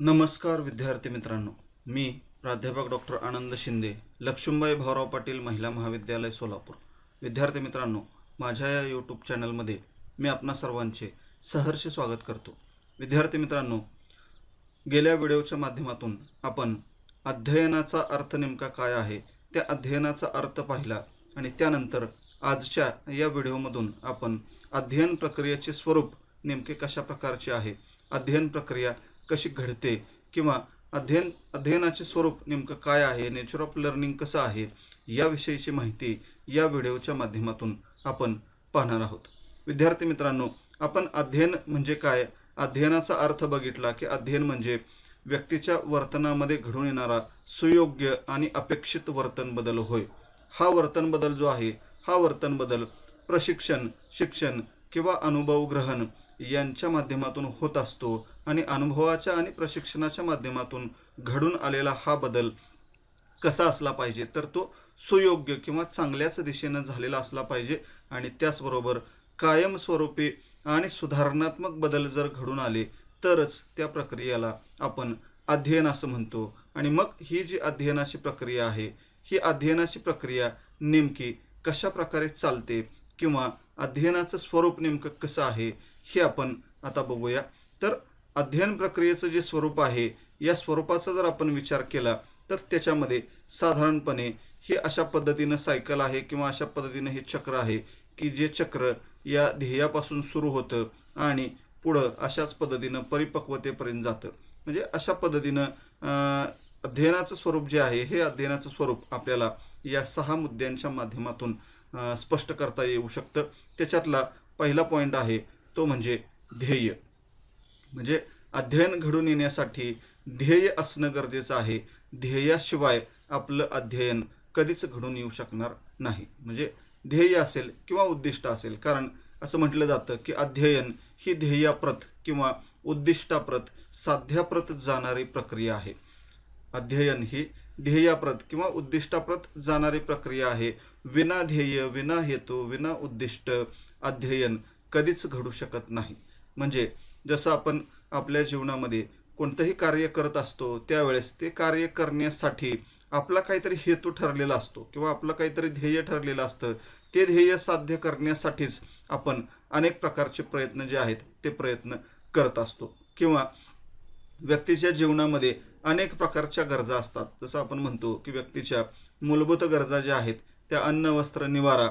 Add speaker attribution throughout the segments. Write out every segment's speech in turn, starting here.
Speaker 1: नमस्कार विद्यार्थी मित्रांनो. मी प्राध्यापक डॉक्टर आनंद शिंदे लक्ष्मीबाई भाऊराव पाटील महिला महाविद्यालय सोलापूर. विद्यार्थी मित्रांनो माझ्या या यूट्यूब चॅनलमध्ये मी आपणा सर्वांचे सहर्ष स्वागत करतो. विद्यार्थी मित्रांनो गेल्या व्हिडिओच्या माध्यमातून आपण अध्ययनाचा अर्थ नेमका काय आहे त्या अध्ययनाचा अर्थ पाहिला आणि त्यानंतर आजच्या या व्हिडिओमधून आपण अध्ययन प्रक्रियेचे स्वरूप नेमके कशा प्रकारचे आहे अध्ययन प्रक्रिया कशी घडते किंवा अध्ययन अध्ययनाचे स्वरूप नेमकं काय आहे नेचर ऑफ लर्निंग कसं आहे याविषयीची माहिती या व्हिडिओच्या माध्यमातून आपण पाहणार आहोत. विद्यार्थी मित्रांनो आपण अध्ययन म्हणजे काय? अध्ययनाचा अर्थ बघितला की अध्ययन म्हणजे व्यक्तीच्या वर्तनामध्ये घडून येणारा सुयोग्य आणि अपेक्षित वर्तन बदल होय. हा वर्तन बदल जो आहे हा वर्तन बदल प्रशिक्षण शिक्षण किंवा अनुभव ग्रहण यांच्या माध्यमातून होत असतो. आणि अनुभवाच्या आणि प्रशिक्षणाच्या माध्यमातून घडून आलेला हा बदल कसा असला पाहिजे तर तो सुयोग्य किंवा चांगल्याच दिशेनं झालेला असला पाहिजे. आणि त्याचबरोबर कायमस्वरूपी आणि सुधारणात्मक बदल जर घडून आले तरच त्या प्रक्रियेला आपण अध्ययन असं म्हणतो. आणि मग ही जी अध्ययनाची प्रक्रिया आहे ही अध्ययनाची प्रक्रिया नेमकी कशा प्रकारे चालते किंवा अध्ययनाचं स्वरूप नेमकं कसं आहे हे आपण आता बघूया. तर अध्ययन प्रक्रियेचं जे स्वरूप आहे या स्वरूपाचा जर आपण विचार केला तर त्याच्यामध्ये साधारणपणे हे अशा पद्धतीनं सायकल आहे किंवा अशा पद्धतीनं हे चक्र आहे की जे चक्र या ध्येयापासून सुरू होतं आणि पुढं अशाच पद्धतीनं परिपक्वतेपर्यंत जातं. म्हणजे अशा पद्धतीनं अध्ययनाचं स्वरूप जे आहे हे अध्ययनाचं स्वरूप आपल्याला या सहा मुद्द्यांच्या माध्यमातून स्पष्ट करता येऊ शकतं. त्याच्यातला पहिला पॉईंट आहे तो म्हणजे ध्येय. म्हणजे अध्ययन घडून येण्यासाठी ध्येय असणं गरजेचं आहे. ध्येयाशिवाय आपलं अध्ययन कधीच घडून येऊ शकणार नाही. म्हणजे ध्येय असेल किंवा उद्दिष्ट असेल. कारण असं म्हटलं जातं की अध्ययन ही ध्येयाप्रत किंवा उद्दिष्टाप्रत साध्याप्रत जाणारी प्रक्रिया आहे. अध्ययन ही ध्येयाप्रत किंवा उद्दिष्टाप्रत जाणारी प्रक्रिया आहे. विना ध्येय विना हेतू विना उद्दिष्ट अध्ययन कधीच घडू शकत नाही. म्हणजे जसं आपण आपल्या जीवनामध्ये कोणतंही कार्य करत असतो त्यावेळेस ते कार्य करण्यासाठी आपला काहीतरी हेतू ठरलेला असतो किंवा आपलं काहीतरी ध्येय ठरलेलं असतं ते ध्येय साध्य करण्यासाठीच आपण अनेक प्रकारचे प्रयत्न जे आहेत ते प्रयत्न करत असतो. किंवा व्यक्तीच्या जीवनामध्ये अनेक प्रकारच्या गरजा असतात. जसं आपण म्हणतो की व्यक्तीच्या मूलभूत गरजा ज्या आहेत त्या अन्न वस्त्र निवारा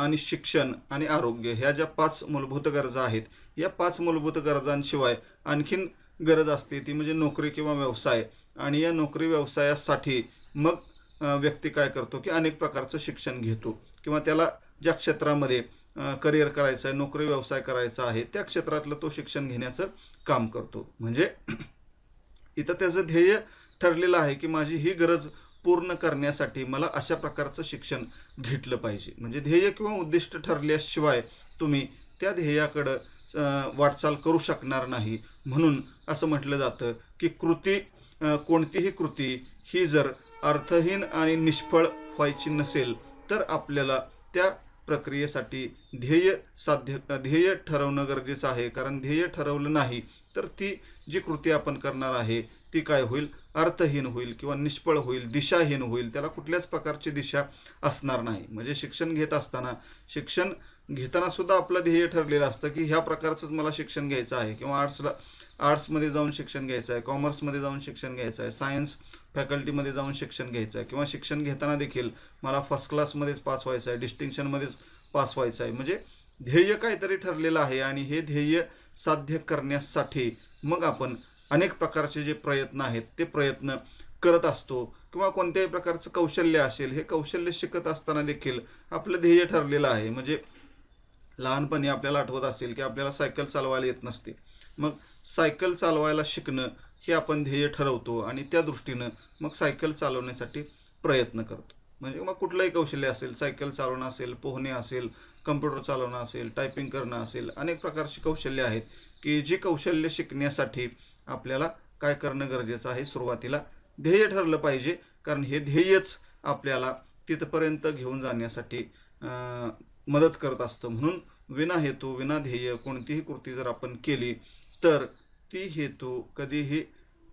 Speaker 1: आणि शिक्षण आणि आरोग्य ह्या ज्या पाच मूलभूत गरजा आहेत या पाच मूलभूत गरजांशिवाय आणखीन गरज असते ती म्हणजे नोकरी किंवा व्यवसाय. आणि या नोकरी व्यवसायासाठी मग व्यक्ती काय करतो की अनेक प्रकारचं शिक्षण घेतो किंवा त्याला ज्या क्षेत्रामध्ये करिअर करायचं आहे नोकरी व्यवसाय करायचा आहे त्या क्षेत्रातलं तो शिक्षण घेण्याचं काम करतो. म्हणजे इथं त्याचं ध्येय ठरलेलं आहे की माझी ही गरज पूर्ण करण्यासाठी मला अशा प्रकारचं शिक्षण घेतलं पाहिजे. म्हणजे ध्येय किंवा उद्दिष्ट ठरल्याशिवाय तुम्ही त्या ध्येयाकडं वाटचाल करू शकणार नाही. म्हणून असं म्हटलं जातं की कृती कोणतीही कृती ही जर अर्थहीन आणि निष्फळ व्हायची नसेल तर आपल्याला त्या प्रक्रियेसाठी ध्येय साध्य ध्येय ठरवणं गरजेचं आहे. कारण ध्येय ठरवलं नाही तर ती जी कृती आपण करणार आहे ती काय होईल? अर्थहीन होईल किंवा निष्फळ होईल दिशाहीन होईल. त्याला कुठल्याच प्रकारची दिशा असणार नाही. म्हणजे शिक्षण घेत असताना शिक्षण घेताना सुद्धा आपलं ध्येय ठरलेलं असतं की ह्या प्रकारचंच मला शिक्षण घ्यायचं आहे किंवा आर्ट्सला आर्ट्समध्ये जाऊन शिक्षण घ्यायचं आहे कॉमर्समध्ये जाऊन शिक्षण घ्यायचं आहे सायन्स फॅकल्टीमध्ये जाऊन शिक्षण घ्यायचं आहे किंवा शिक्षण घेताना देखील मला फर्स्ट क्लासमध्येच पास व्हायचं आहे डिस्टिंक्शनमध्येच पास व्हायचं आहे. म्हणजे ध्येय काहीतरी ठरलेलं आहे आणि हे ध्येय साध्य करण्यासाठी मग आपण अनेक प्रकारचे जे प्रयत्न आहेत ते प्रयत्न करत असतो किंवा कोणत्याही प्रकारचं कौशल्य असेल हे कौशल्य शिकत असताना देखील आपलं ध्येय ठरलेलं आहे. म्हणजे लहानपणी आपल्याला आठवत असेल की आपल्याला सायकल चालवायला येत नसते. मग सायकल चालवायला शिकणं हे आपण ध्येय ठरवतो आणि त्या दृष्टीनं मग सायकल चालवण्यासाठी प्रयत्न करतो. म्हणजे मग कुठलंही कौशल्य असेल सायकल चालवणं असेल पोहणे असेल कम्प्युटर चालवणं असेल टायपिंग करणं असेल अनेक प्रकारची कौशल्य आहेत की जी कौशल्य शिकण्यासाठी आपल्याला काय करणं गरजेचं आहे सुरुवातीला ध्येय ठरलं पाहिजे. कारण हे ध्येयच आपल्याला तिथपर्यंत घेऊन जाण्यासाठी मदत करत असतं. म्हणून विना हेतू विना ध्येय कोणतीही कृती जर आपण केली तर ती हेतू कधीही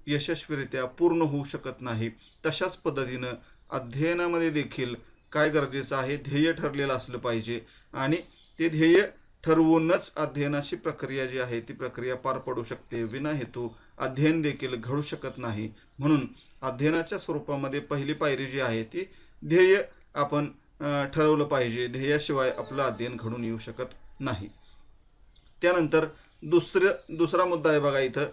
Speaker 1: यशस्वीरित्या पूर्ण होऊ शकत नाही. तशाच पद्धतीनं अध्ययनामध्ये देखील काय गरजेचं आहे? ध्येय ठरलेलं असलं पाहिजे. आणि ते ध्येय ठरवूनच अध्ययनाची प्रक्रिया जी आहे ती प्रक्रिया पार पडू शकते. विना हेतू अध्ययन देखील घडू शकत नाही. म्हणून अध्ययनाच्या स्वरूपामध्ये पहिली पायरी जी आहे ती ध्येय आपण ठरवलं पाहिजे. ध्येयाशिवाय आपलं अध्ययन घडून येऊ शकत नाही. त्यानंतर दुसरं दुसरा मुद्दा आहे बघा इथं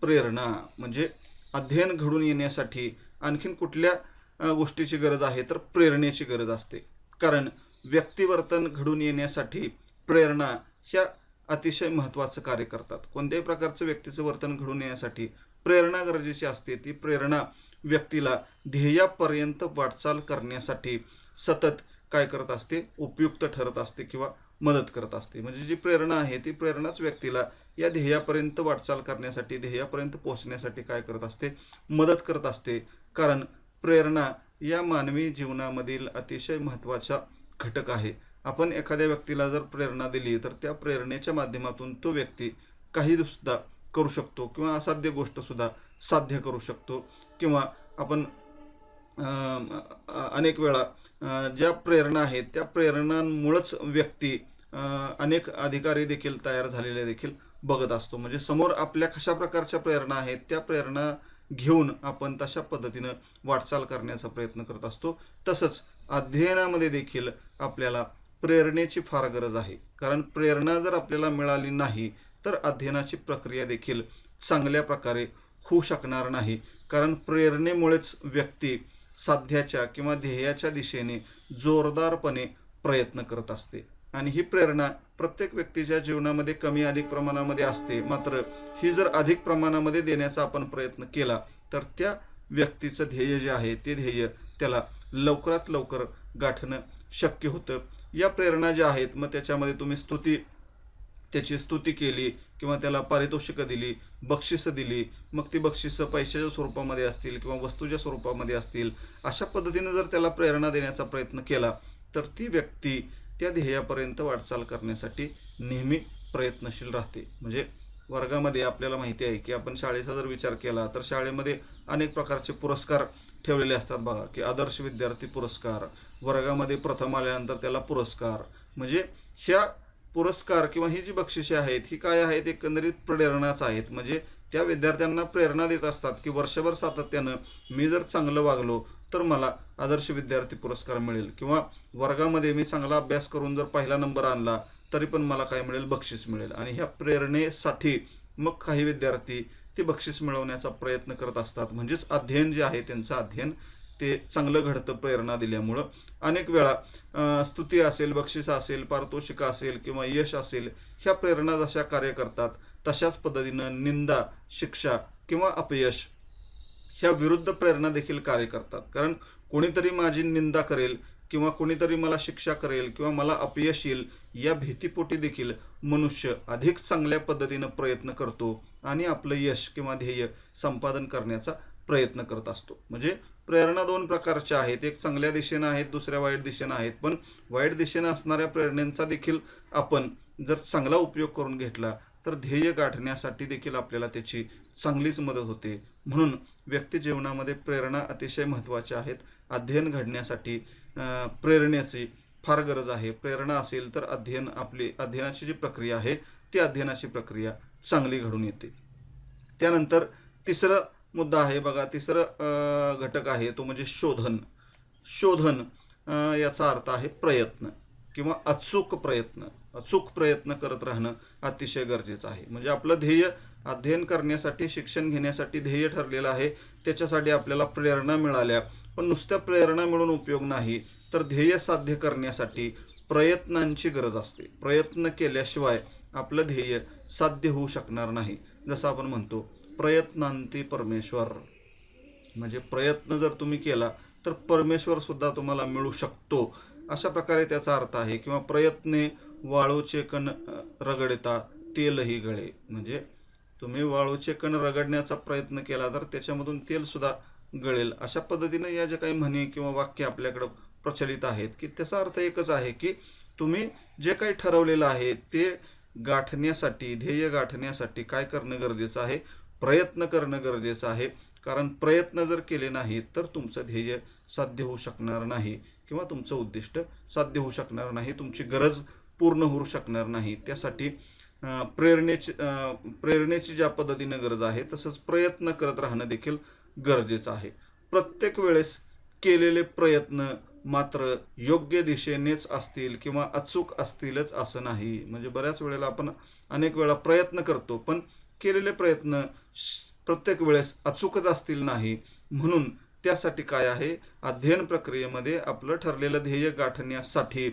Speaker 1: प्रेरणा. म्हणजे अध्ययन घडून येण्यासाठी आणखीन कुठल्या गोष्टीची गरज आहे तर प्रेरणेची गरज असते. कारण व्यक्तिवर्तन घडून येण्यासाठी प्रेरणा ह्या अतिशय महत्त्वाचं कार्य करतात. कोणत्याही प्रकारचं व्यक्तीचं वर्तन घडून येण्यासाठी प्रेरणा गरजेची असते. ती प्रेरणा व्यक्तीला ध्येयापर्यंत वाटचाल करण्यासाठी सतत काय करत असते? उपयुक्त ठरत असते किंवा मदत करत असते. म्हणजे जी प्रेरणा आहे ती प्रेरणाच व्यक्तीला या ध्येयापर्यंत वाटचाल करण्यासाठी ध्येयापर्यंत पोहोचण्यासाठी काय करत असते? मदत करत असते. कारण प्रेरणा या मानवी जीवनामधील अतिशय महत्त्वाचा घटक आहे. आपण एखाद्या व्यक्तीला जर प्रेरणा दिली तर त्या प्रेरणेच्या माध्यमातून तो व्यक्ती काही सुद्धा करू शकतो किंवा असाध्य गोष्टसुद्धा साध्य करू शकतो. किंवा आपण अनेक वेळा ज्या प्रेरणा आहेत त्या प्रेरणांमुळंच व्यक्ती अनेक अधिकारी देखील तयार झालेले देखील बघत असतो. म्हणजे समोर आपल्या कशा प्रकारच्या प्रेरणा आहेत त्या प्रेरणा घेऊन आपण तशा पद्धतीनं वाटचाल करण्याचा प्रयत्न करत असतो. तसंच अध्ययनामध्ये देखील आपल्याला प्रेरणेची फार गरज आहे. कारण प्रेरणा जर आपल्याला मिळाली नाही तर अध्ययनाची प्रक्रिया देखील चांगल्या प्रकारे होऊ शकणार नाही. कारण प्रेरणेमुळेच व्यक्ती साध्याच्या किंवा ध्येयाच्या दिशेने जोरदारपणे प्रयत्न करत असते. आणि ही प्रेरणा प्रत्येक व्यक्तीच्या जीवनामध्ये कमी अधिक प्रमाणामध्ये असते. मात्र ही जर अधिक प्रमाणामध्ये देण्याचा आपण प्रयत्न केला तर त्या व्यक्तीचं ध्येय जे आहे ते ध्येय त्याला लवकरात लवकर गाठणं शक्य होतं. या प्रेरणा ज्या आहेत मग त्याच्यामध्ये तुम्ही स्तुती त्याची स्तुती केली किंवा त्याला पारितोषिकं दिली बक्षिसं दिली मग ती बक्षिसं पैशाच्या स्वरूपामध्ये असतील किंवा वस्तूच्या स्वरूपामध्ये असतील अशा पद्धतीने जर त्याला प्रेरणा देण्याचा प्रयत्न केला तर ती व्यक्ती त्या ध्येयापर्यंत वाटचाल करण्यासाठी नेहमी प्रयत्नशील राहते. म्हणजे वर्गामध्ये आपल्याला माहिती आहे की आपण शाळेचा जर विचार केला तर शाळेमध्ये अनेक प्रकारचे पुरस्कार ठेवलेले असतात बघा की आदर्श विद्यार्थी पुरस्कार वर्गामध्ये प्रथम आल्यानंतर त्याला पुरस्कार. म्हणजे ह्या पुरस्कार किंवा ही जी बक्षिसे आहेत ही काय आहेत? एकंदरीत प्रेरणाच आहेत. म्हणजे त्या विद्यार्थ्यांना प्रेरणा देत असतात की वर्षभर सातत्यानं मी जर चांगलं वागलो तर मला आदर्श विद्यार्थी पुरस्कार मिळेल. किंवा वर्गामध्ये मी चांगला अभ्यास करून जर पहिला नंबर आणला तरी पण मला काय मिळेल? बक्षीस मिळेल. आणि ह्या प्रेरणेसाठी मग काही विद्यार्थी ते बक्षीस मिळवण्याचा प्रयत्न करत असतात. म्हणजेच अध्ययन जे आहे त्यांचं अध्ययन ते चांगलं घडतं प्रेरणा दिल्यामुळं. अनेक वेळा स्तुती असेल बक्षीस असेल पारितोषिक असेल किंवा यश असेल ह्या प्रेरणा जशा कार्य करतात तशाच पद्धतीनं निंदा शिक्षा किंवा अपयश ह्या विरुद्ध प्रेरणा देखील कार्य करतात. कारण कोणीतरी माझी निंदा करेल किंवा कोणीतरी मला शिक्षा करेल किंवा मला अपयश येईल या भीतीपोटी देखील मनुष्य अधिक चांगल्या पद्धतीनं प्रयत्न करतो आणि आपलं यश किंवा ध्येय संपादन करण्याचा प्रयत्न करत असतो. म्हणजे प्रेरणा दोन प्रकारच्या आहेत. एक चांगल्या दिशेनं आहेत दुसऱ्या वाईट दिशेनं आहेत. पण वाईट दिशेनं असणाऱ्या प्रेरणेचा देखील आपण जर चांगला उपयोग करून घेतला तर ध्येय गाठण्यासाठी देखील आपल्याला त्याची चांगलीच मदत होते. म्हणून व्यक्ती जीवनामध्ये प्रेरणा अतिशय महत्त्वाच्या आहेत. अध्ययन घडण्यासाठी प्रेरणेची फार गरज आहे. प्रेरणा असेल तर अध्ययन आपली अध्ययनाची जी प्रक्रिया आहे ती अध्ययनाची प्रक्रिया चांगली घडून येते. त्यानंतर तिसरं मुद्दा आहे. बघा तिसरं घटक आहे तो म्हणजे शोधन. शोधन याचा अर्थ आहे प्रयत्न किंवा अचूक प्रयत्न. अचूक प्रयत्न करत राहणं अतिशय गरजेचं आहे. म्हणजे आपलं ध्येय अध्ययन करण्यासाठी शिक्षण घेण्यासाठी ध्येय ठरलेलं आहे. त्याच्यासाठी आपल्याला प्रेरणा मिळाल्या. पण नुसत्या प्रेरणा मिळून उपयोग नाही तर ध्येय साध्य करण्यासाठी प्रयत्नांची गरज असते. प्रयत्न केल्याशिवाय आपलं ध्येय साध्य होऊ शकणार नाही. जसं आपण म्हणतो प्रयत्नांती परमेश्वर. म्हणजे प्रयत्न जर तुम्ही केला तर परमेश्वर सुद्धा तुम्हाला मिळू शकतो. अशा प्रकारे त्याचा अर्थ आहे किंवा प्रयत्ने वाळूचे कण रगडता तेलही गळे. म्हणजे तुम्ही वाळूचे कण रगडण्याचा प्रयत्न केला तर त्याच्यामधून तेलसुद्धा गळेल. अशा पद्धतीनं या ज्या काही म्हणी किंवा वाक्य आपल्याकडं प्रचलित आहेत की त्याचा अर्थ एकच आहे की तुम्ही जे काही ठरवलेलं आहे ते गाठण्यासाठी ध्येय गाठण्यासाठी काय करणं गरजेचं आहे? प्रयत्न करणं गरजेचं आहे. कारण प्रयत्न जर केले नाही तर तुमचं ध्येय साध्य होऊ शकणार नाही किंवा तुमचं उद्दिष्ट साध्य होऊ शकणार नाही तुमची गरज पूर्ण होऊ शकणार नाही. त्यासाठी प्रेरणेची प्रेरणेची ज्या पद्धतीनं गरज आहे तसंच प्रयत्न करत राहणं देखील गरजेचं आहे. प्रत्येक वेळेस केलेले प्रयत्न मात्र योग्य दिशेनेच असतील किंवा अचूक असतीलच असं नाही. म्हणजे बऱ्याच वेळेला आपण अनेक वेळा प्रयत्न करतो पण केलेले प्रयत्न प्रत्येक वेळेस अचूकच असतील नाही म्हणून त्यासाठी काय आहे? अध्ययन प्रक्रियेमध्ये आपलं ठरलेलं ध्येय गाठण्यासाठी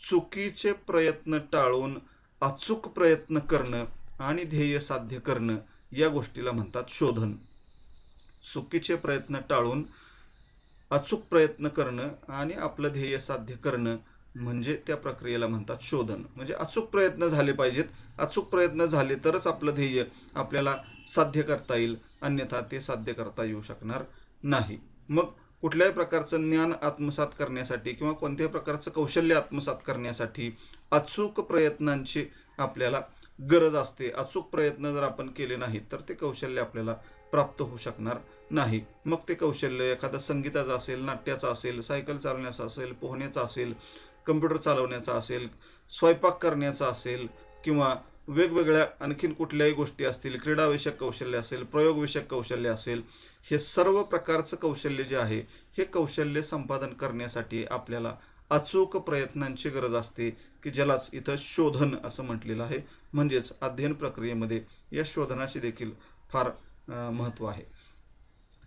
Speaker 1: चुकीचे प्रयत्न टाळून अचूक प्रयत्न करणं आणि ध्येय साध्य करणं या गोष्टीला म्हणतात शोधन. चुकीचे प्रयत्न टाळून अचूक प्रयत्न करणं आणि आपलं ध्येय साध्य करणं म्हणजे त्या प्रक्रियेला म्हणतात शोधन. म्हणजे अचूक प्रयत्न झाले पाहिजेत. अचूक प्रयत्न झाले तरच आपलं ध्येय आपल्याला साध्य करता येईल अन्यथा ते साध्य करता येऊ शकणार नाही. मग कुठल्याही प्रकारचं ज्ञान आत्मसात करण्यासाठी किंवा कोणत्याही प्रकारचं कौशल्य आत्मसात करण्यासाठी अचूक प्रयत्नांची आपल्याला गरज असते. अचूक प्रयत्न जर आपण केले नाहीत तर ते कौशल्य आपल्याला प्राप्त होऊ शकणार नाही. मग ते कौशल्य एखादं संगीताचं असेल नाट्याचं असेल सायकल चालवण्याचं असेल पोहण्याचं असेल कम्प्युटर चालवण्याचा असेल स्वयंपाक करण्याचा असेल किंवा वेगवेगळ्या आणखीन कुठल्याही गोष्टी असतील क्रीडाविषयक कौशल्य असेल प्रयोगविषयक कौशल्य असेल हे सर्व प्रकारचं कौशल्य जे आहे हे कौशल्य संपादन करण्यासाठी आपल्याला अचूक प्रयत्नांची गरज असते की ज्यालाच इथं शोधन असं म्हटलेलं आहे. म्हणजेच अध्ययन प्रक्रियेमध्ये या शोधनाशी देखील फार महत्त्व आहे.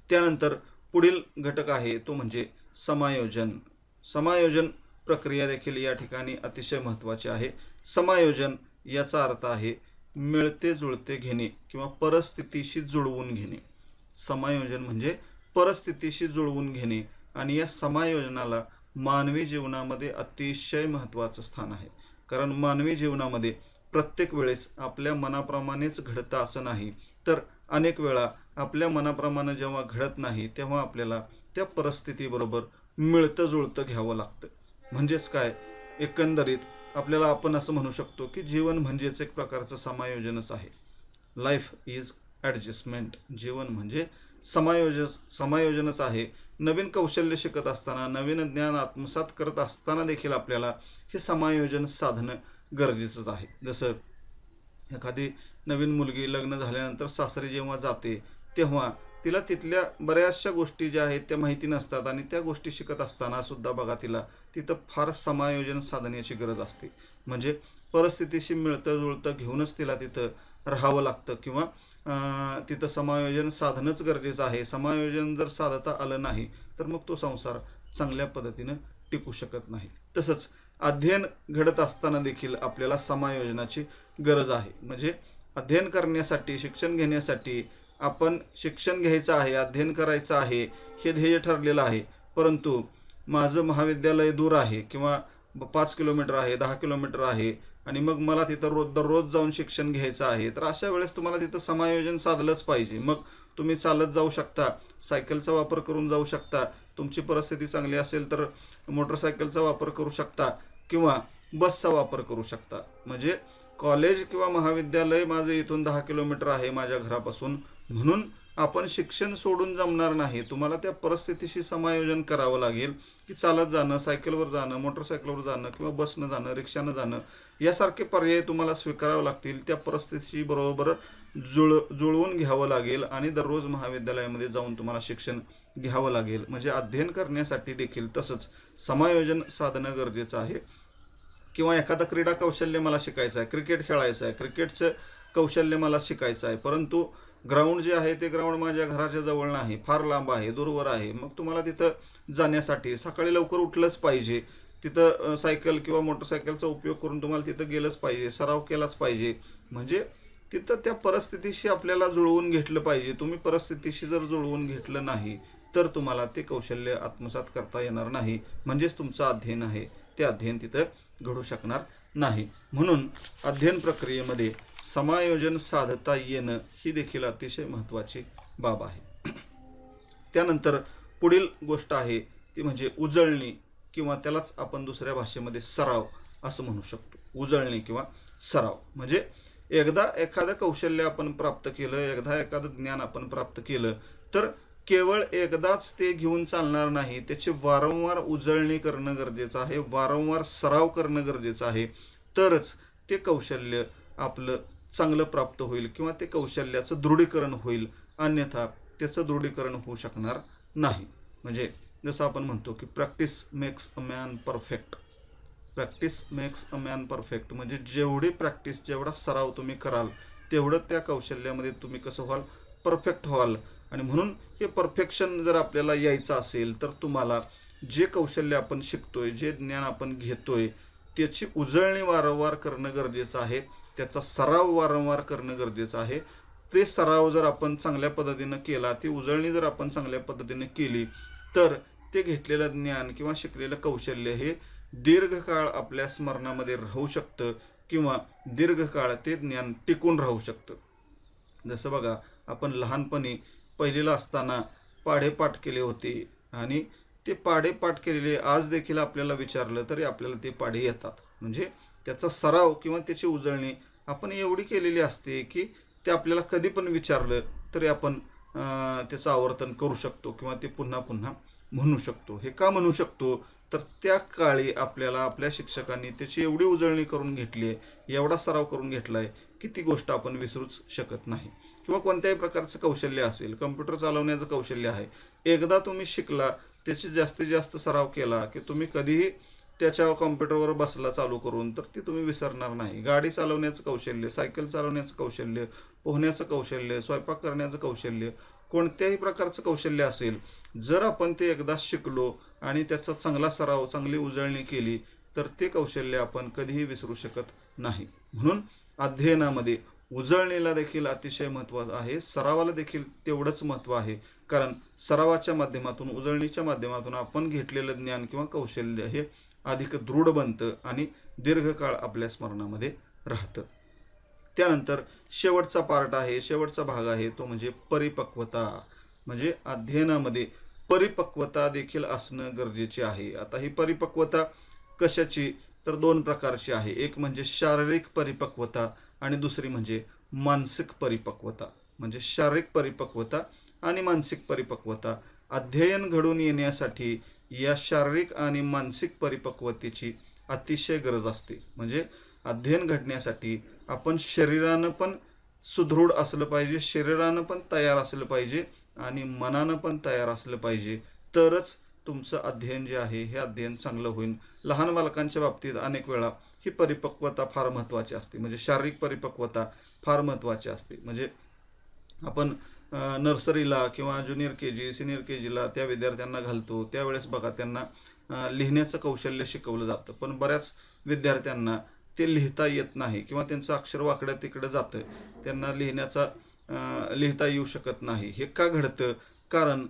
Speaker 1: त्यानंतर पुढील घटक आहे तो म्हणजे समायोजन. समायोजन प्रक्रिया देखील या ठिकाणी अतिशय महत्त्वाची आहे. समायोजन याचा अर्थ आहे मिळते जुळते घेणे किंवा परिस्थितीशी जुळवून घेणे. समायोजन म्हणजे परिस्थितीशी जुळवून घेणे आणि या समायोजनाला मानवी जीवनामध्ये अतिशय महत्त्वाचं स्थान आहे. कारण मानवी जीवनामध्ये प्रत्येक वेळेस आपल्या मनाप्रमाणेच घडतं असं नाही तर अनेक वेळा आपल्या मनाप्रमाणे जेव्हा घडत नाही तेव्हा आपल्याला त्या परिस्थितीबरोबर मिळतं जुळतं घ्यावं लागतं. म्हणजेच काय? एकंदरीत आपल्याला आपण असं म्हणू शकतो की जीवन म्हणजेच एक प्रकारचं समायोजनच आहे. लाईफ इज ॲडजस्टमेंट जीवन म्हणजे समायोजन समायोजनच आहे. नवीन कौशल्य शिकत असताना नवीन ज्ञान आत्मसात करत असताना देखील आपल्याला हे समायोजन साधणं गरजेचंच आहे. जसं एखादी नवीन मुलगी लग्न झाल्यानंतर सासरी जेव्हा जाते तेव्हा तिला तिथल्या बऱ्याचशा गोष्टी ज्या आहेत त्या माहिती नसतात आणि त्या गोष्टी शिकत असताना सुद्धा बघा तिला तिथं फार समायोजन साधण्याची गरज असते. म्हणजे परिस्थितीशी मिळतं जुळतं घेऊनच तिला तिथं राहावं लागतं किंवा तिथं समायोजन साधणंच गरजेचं आहे. समायोजन जर साधता आलं नाही तर मग तो संसार चांगल्या पद्धतीनं टिकू शकत नाही. तसंच अध्ययन घडत असताना देखील आपल्याला समायोजनाची गरज आहे. म्हणजे अध्ययन करण्यासाठी शिक्षण घेण्यासाठी आपण शिक्षण घ्यायचं आहे अध्ययन करायचं आहे हे ध्येय ठरलेलं आहे. परंतु माझं महाविद्यालय दूर आहे किंवा ब- पाच किलोमीटर आहे दहा किलोमीटर आहे आणि मग मला तिथं रोज दररोज जाऊन शिक्षण घ्यायचं आहे तर अशा वेळेस तुम्हाला तिथं समायोजन साधलंच पाहिजे. मग तुम्ही चालत जाऊ शकता सायकलचा वापर करून जाऊ शकता तुमची परिस्थिती चांगली असेल तर मोटरसायकलचा वापर करू शकता किंवा बसचा वापर करू शकता. म्हणजे कॉलेज किंवा महाविद्यालय माझं इथून दहा किलोमीटर आहे माझ्या घरापासून म्हणून आपण शिक्षण सोडून जमणार नाही. तुम्हाला त्या परिस्थितीशी समायोजन करावं लागेल की चालत जाणं सायकलवर जाणं मोटरसायकलवर जाणं किंवा बसनं जाणं रिक्षानं जाणं यासारखे पर्याय तुम्हाला स्वीकारावे लागतील. त्या परिस्थितीशी बरोबर जुळ जुळवून घ्यावं लागेल आणि दररोज महाविद्यालयामध्ये जाऊन तुम्हाला शिक्षण घ्यावं लागेल. म्हणजे अध्ययन करण्यासाठी देखील तसंच समायोजन साधणं गरजेचं आहे. किंवा एखादं क्रीडा कौशल्य मला शिकायचं आहे क्रिकेट खेळायचं आहे क्रिकेटचं कौशल्य मला शिकायचं आहे परंतु ग्राउंड जे आहे ते ग्राउंड माझ्या घराच्या जवळ नाही फार लांब आहे दूरवर आहे. मग तुम्हाला तिथं जाण्यासाठी सकाळी लवकर उठलंच पाहिजे. तिथं सायकल किंवा मोटरसायकलचा उपयोग करून तुम्हाला तिथं गेलंच पाहिजे सराव केलाच पाहिजे. म्हणजे तिथं त्या परिस्थितीशी आपल्याला जुळवून घेतलं पाहिजे. तुम्ही परिस्थितीशी जर जुळवून घेतलं नाही तर तुम्हाला ते कौशल्य आत्मसात करता येणार नाही. म्हणजेच तुमचं अध्ययन आहे. ते अध्ययन तिथं घडू शकणार नाही. म्हणून अध्ययन प्रक्रियेमध्ये समायोजन साधता येणं ही देखील अतिशय महत्त्वाची बाब आहे. त्यानंतर पुढील गोष्ट आहे ती म्हणजे उजळणी किंवा त्यालाच आपण दुसऱ्या भाषेमध्ये सराव असं म्हणू शकतो. उजळणी किंवा सराव. म्हणजे एकदा एखादं कौशल्य आपण प्राप्त केलं एकदा एखादं ज्ञान आपण प्राप्त केलं तर केवळ एकदाच ते घेऊन चालणार नाही त्याची वारंवार उजळणी करणं गरजेचं आहे वारंवार सराव करणं गरजेचं आहे. तरच ते कौशल्य आपलं चांगलं प्राप्त होईल किंवा ते कौशल्याचं दृढीकरण होईल अन्यथा त्याचं दृढीकरण होऊ शकणार नाही. म्हणजे जसं आपण म्हणतो की practice makes a man perfect practice makes a man perfect म्हणजे जेवढी प्रॅक्टिस जेवढा सराव तुम्ही कराल तेवढं त्या कौशल्यामध्ये तुम्ही कसं व्हाल? परफेक्ट व्हाल. आणि म्हणून हे परफेक्शन जर आपल्याला यायचं असेल तर तुम्हाला जे कौशल्य आपण शिकतोय जे ज्ञान आपण घेतोय त्याची उजळणी वारंवार करणं गरजेचं आहे. त्याचा सराव वारंवार करणं गरजेचं आहे. ते सराव जर आपण चांगल्या पद्धतीनं केला ती उजळणी जर आपण चांगल्या पद्धतीनं केली तर ते घेतलेलं ज्ञान किंवा शिकलेलं कौशल्य हे दीर्घकाळ आपल्या स्मरणामध्ये राहू शकतं किंवा दीर्घकाळ ते ज्ञान टिकून राहू शकतं. जसं बघा आपण लहानपणी पहिलीला असताना पाढेपाठ केले होते आणि ते पाढे पाठ केलेले आज देखील आपल्याला विचारलं तरी आपल्याला ते पाढे येतात. म्हणजे त्याचा सराव किंवा त्याची उजळणी आपण एवढी केलेली असते की ते आपल्याला कधी पण विचारलं तरी आपण त्याचं आवर्तन करू शकतो किंवा ते पुन्हा पुन्हा म्हणू शकतो. हे का म्हणू शकतो? तर त्या काळी आपल्याला आपल्या शिक्षकांनी त्याची एवढी उजळणी करून घेतली आहे एवढा सराव करून घेतला आहे की ती गोष्ट आपण विसरूच शकत नाही. किंवा कोणत्याही प्रकारचं कौशल्य असेल कम्प्युटर चालवण्याचं कौशल्य आहे एकदा तुम्ही शिकला त्याची जास्तीत जास्त सराव केला की तुम्ही कधीही त्याच्या कॉम्प्युटरवर बसला चालू करून तर ते तुम्ही विसरणार नाही. गाडी चालवण्याचं कौशल्य सायकल चालवण्याचं कौशल्य पोहण्याचं कौशल्य स्वयंपाक करण्याचं कौशल्य कोणत्याही प्रकारचं कौशल्य असेल जर आपण ते एकदा शिकलो आणि त्याचा चांगला सराव चांगली उजळणी केली तर ते कौशल्य आपण कधीही विसरू शकत नाही. म्हणून अध्ययनामध्ये उजळणीला देखील अतिशय महत्त्व आहे. सरावाला देखील तेवढंच महत्त्व आहे. कारण सरावाच्या माध्यमातून उजळणीच्या माध्यमातून आपण घेतलेलं ज्ञान किंवा कौशल्य हे अधिक दृढ बनतं आणि दीर्घकाळ आपल्या स्मरणामध्ये राहतं. त्यानंतर शेवटचा पार्ट आहे शेवटचा भाग आहे तो म्हणजे परिपक्वता. म्हणजे अध्ययनामध्ये परिपक्वता देखील असणं गरजेचे आहे. आता ही परिपक्वता कशाची? तर दोन प्रकारची आहे. एक म्हणजे शारीरिक परिपक्वता आणि दुसरी म्हणजे मानसिक परिपक्वता. म्हणजे शारीरिक परिपक्वता आणि मानसिक परिपक्वता. अध्ययन घडून येण्यासाठी या शारीरिक आणि मानसिक परिपक्वतेची अतिशय गरज असते. म्हणजे अध्ययन घडण्यासाठी आपण शरीरानं पण सुदृढ असलं पाहिजे शरीरानं पण तयार असलं पाहिजे आणि मनानं पण तयार असलं पाहिजे. तरच तुमचं अध्ययन जे आहे हे अध्ययन चांगलं होईल. लहान बालकांच्या बाबतीत अनेक वेळा ही परिपक्वता फार महत्त्वाची असते. म्हणजे शारीरिक परिपक्वता फार महत्त्वाची असते. म्हणजे आपण नर्सरीला किंवा junior K G senior K जीला त्या विद्यार्थ्यांना घालतो. त्यावेळेस बघा त्यांना लिहिण्याचं कौशल्य शिकवलं जातं. पण बऱ्याच विद्यार्थ्यांना ते लिहिता येत नाही किंवा त्यांचं अक्षर वाकडं तिकडं जातं. त्यांना लिहिण्याचा लिहिता येऊ शकत नाही. हे का घडतं? कारण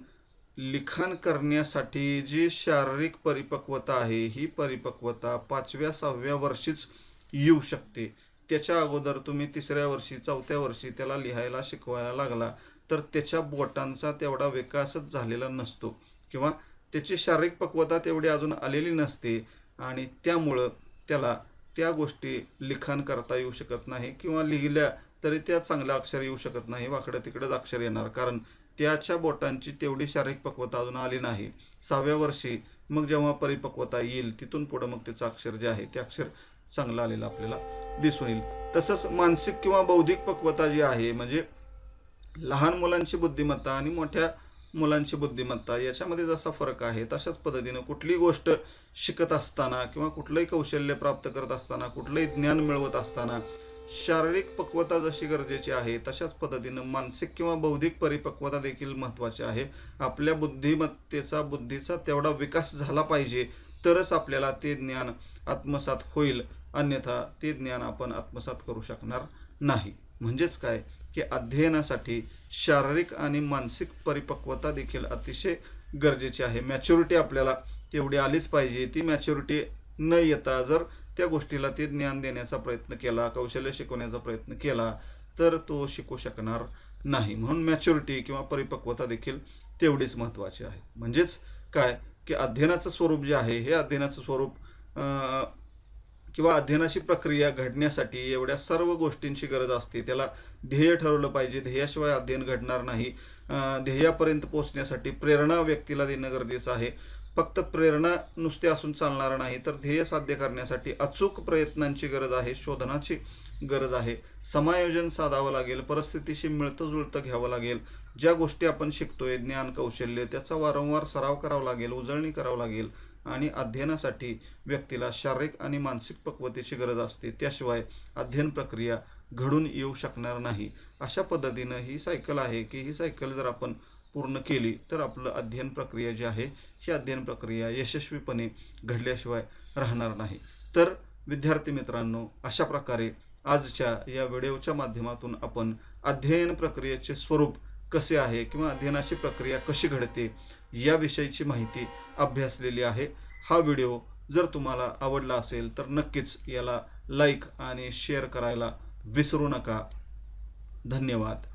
Speaker 1: लिखाण करण्यासाठी जी शारीरिक परिपक्वता आहे ही परिपक्वता पाचव्या सहाव्या वर्षीच येऊ शकते. त्याच्या अगोदर तुम्ही तिसऱ्या वर्षी चौथ्या वर्षी त्याला लिहायला शिकवायला लागला. तर त्याच्या बोटांचा तेवढा विकासच झालेला नसतो. किंवा त्याची शारीरिक पक्वता तेवढी अजून आलेली नसते आणि त्यामुळं त्याला त्या गोष्टी लिखाण करता येऊ शकत नाही किंवा लिहिल्या तरी त्या चांगल्या अक्षर येऊ शकत नाही वाकडं तिकडंच अक्षर येणार. कारण त्याच्या बोटांची तेवढी शारीरिक पक्वता अजून आली नाही. सहाव्या वर्षी मग जेव्हा परिपक्वता येईल तिथून पुढं मग त्याचं अक्षर जे आहे ते अक्षर चांगलं आलेलं आपल्याला दिसून येईल. तसंच मानसिक किंवा बौद्धिक पक्वता जी आहे म्हणजे लहान मुलांची बुद्धिमत्ता आणि मोठ्या मुलांची बुद्धिमत्ता याच्यामध्ये जसा फरक आहे तशाच पद्धतीनं कुठली गोष्ट शिकत असताना किंवा कुठलंही कौशल्य प्राप्त करत असताना कुठलंही ज्ञान मिळवत असताना शारीरिक पक्वता जशी गरजेची आहे तशाच पद्धतीनं मानसिक किंवा बौद्धिक परिपक्वता देखील महत्त्वाची आहे. आपल्या बुद्धिमत्तेचा बुद्धीचा तेवढा विकास झाला पाहिजे तरच आपल्याला ते ज्ञान आत्मसात होईल. अन्यथा ते ज्ञान आपण आत्मसात करू शकणार नाही. म्हणजेच काय? की अध्ययनासाठी शारीरिक आणि मानसिक परिपक्वता देखील अतिशय गरजेची आहे. मॅच्युरिटी आपल्याला तेवढी आलीच पाहिजे. ती मॅच्युरिटी न येता जर त्या गोष्टीला ते ज्ञान देण्याचा प्रयत्न केला कौशल्य शिकवण्याचा प्रयत्न केला तर तो शिकू शकणार नाही. म्हणून मॅच्युरिटी किंवा परिपक्वता देखील तेवढीच महत्त्वाची आहे. म्हणजेच काय? की अध्ययनाचं स्वरूप जे आहे हे अध्ययनाचं स्वरूप किंवा अध्ययनाची प्रक्रिया घडण्यासाठी एवढ्या सर्व गोष्टींची गरज असते. त्याला ध्येय ठरवलं पाहिजे. ध्येयाशिवाय अध्ययन घडणार नाही. ध्येयापर्यंत पोहोचण्यासाठी प्रेरणा व्यक्तीला देणं गरजेचं आहे. फक्त प्रेरणा नुसते असून चालणार नाही तर ध्येय साध्य करण्यासाठी अचूक प्रयत्नांची गरज आहे शोधनाची गरज आहे. समायोजन साधावं लागेल परिस्थितीशी मिळतं जुळतं घ्यावं लागेल. ज्या गोष्टी आपण शिकतोय ज्ञान कौशल्य त्याचा वारंवार सराव करावा लागेल उजळणी करावं लागेल. आणि अध्ययनासाठी व्यक्तीला शारीरिक आणि मानसिक पक्वतेची गरज असते. त्याशिवाय अध्ययन प्रक्रिया घडून येऊ शकणार नाही. अशा पद्धतीनं ही सायकल आहे की ही सायकल जर आपण पूर्ण केली तर आपलं अध्ययन प्रक्रिया जी आहे ही अध्ययन प्रक्रिया यशस्वीपणे घडल्याशिवाय राहणार नाही. तर विद्यार्थी मित्रांनो अशा प्रकारे आजच्या या व्हिडिओच्या माध्यमातून आपण अध्ययन प्रक्रियेचे स्वरूप कसे आहे किंवा अध्ययनाची प्रक्रिया कशी घडते याविषयीची माहिती अभ्यासलेली आहे. हा व्हिडिओ जर तुम्हाला आवडला असेल तर नक्कीच याला लाईक आणि शेअर करायला विसरू नका. धन्यवाद.